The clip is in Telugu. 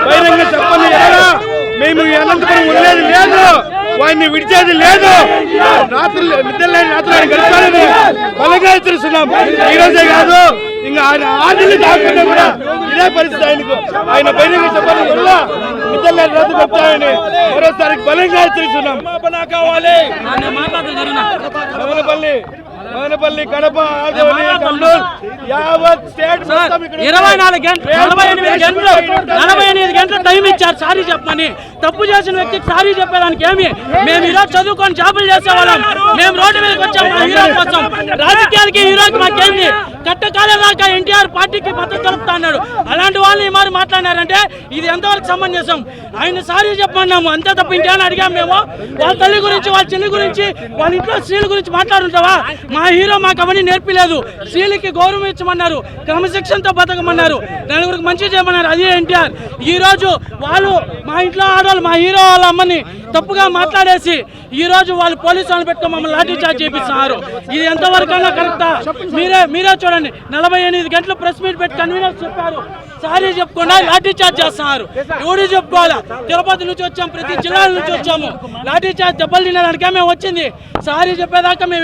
బహిరంగ చెప్పని మేము అనంతపురం ఉండేది లేదు. వాడిని విడిచేది లేదు. రాత్రులు నిద్రలేని రాత్రులు ఆయన గడిపాలని బలంగా హెచ్చరిస్తున్నాం. ఈ రోజే కాదు ఇంకా ఆయన ఆదిని దాకుండా కూడా ఇదే పరిస్థితి ఆయనకు. ఆయన బహిరంగ చెప్పని వల్ల నిద్రలేని రాత్రి గడిపాలని మరోసారి బలంగా హెచ్చరిస్తున్నాం. కావాలి. మదనపల్లి కడప యావత్ స్టేట్ ఇరవై నాలుగు గంటలు నలభై ఎనిమిది గంటలు నలభై ఎనిమిది గంటలు టైం ఇచ్చారు సారీ చెప్పమని. తప్పు చేసిన వ్యక్తికి సారీ చెప్పేదానికి ఏమి? మేము ఈరోజు చదువుకొని జాబులు చేసేవాళ్ళం. మేము రోడ్డు మీదకి వచ్చాం మా హీరో కోసం. రాజకీయాలకి హీరోకి మాకేంది కట్టకాలేదాకా ఎన్టీఆర్ పార్టీకి మద్దతు తెలుపుతా అన్నాడు. అలాంటి వాళ్ళు ఈ మరి మాట్లాడినారంటే ఇది ఎంతవరకు సమంజసం? ఆయన సారీ చెప్పమన్నాము. అంతే తప్ప అని అడిగాం మేము? వాళ్ళ తల్లి గురించి వాళ్ళ చెల్లి గురించి వాళ్ళ ఇంట్లో స్త్రీల గురించి మాట్లాడుంటావా? మా హీరో మాకు అవన్నీ నేర్పిలేదు. స్త్రీలకి గౌరవం ఇచ్చమన్నారు. క్రమశిక్షణతో బతకమన్నారు. నలుగురికి మంచి చేయమన్నారు. అది ఎన్టీఆర్. ఈ రోజు వాళ్ళు మా ఇంట్లో ఆడవాళ్ళు మా హీరో వాళ్ళ అమ్మని తప్పుగా మాట్లాడేసి ఈ రోజు వాళ్ళు పోలీసు వాళ్ళు పెట్టుకో మమ్మల్ని లాఠీ చార్జ్ చేపిస్తున్నారు. ఇది ఎంతవరకు కరెక్టా? మీరే మీరే చూడండి. నలభై ఎనిమిది గంటలు ప్రెస్ మీట్ పెట్టి కన్వీనర్స్ చెప్పారు. సారీ చెప్పకుండా లాఠీ చార్జ్ చేస్తున్నారు. ఎవరు చెప్పుకోవాలా? తిరుపతి నుంచి వచ్చాం ప్రతి జిల్లాల నుంచి వచ్చాము. లాఠీ చార్జ్ దెబ్బలు తినడానికే మేము వచ్చింది. సారీ చెప్పేదాకా మేము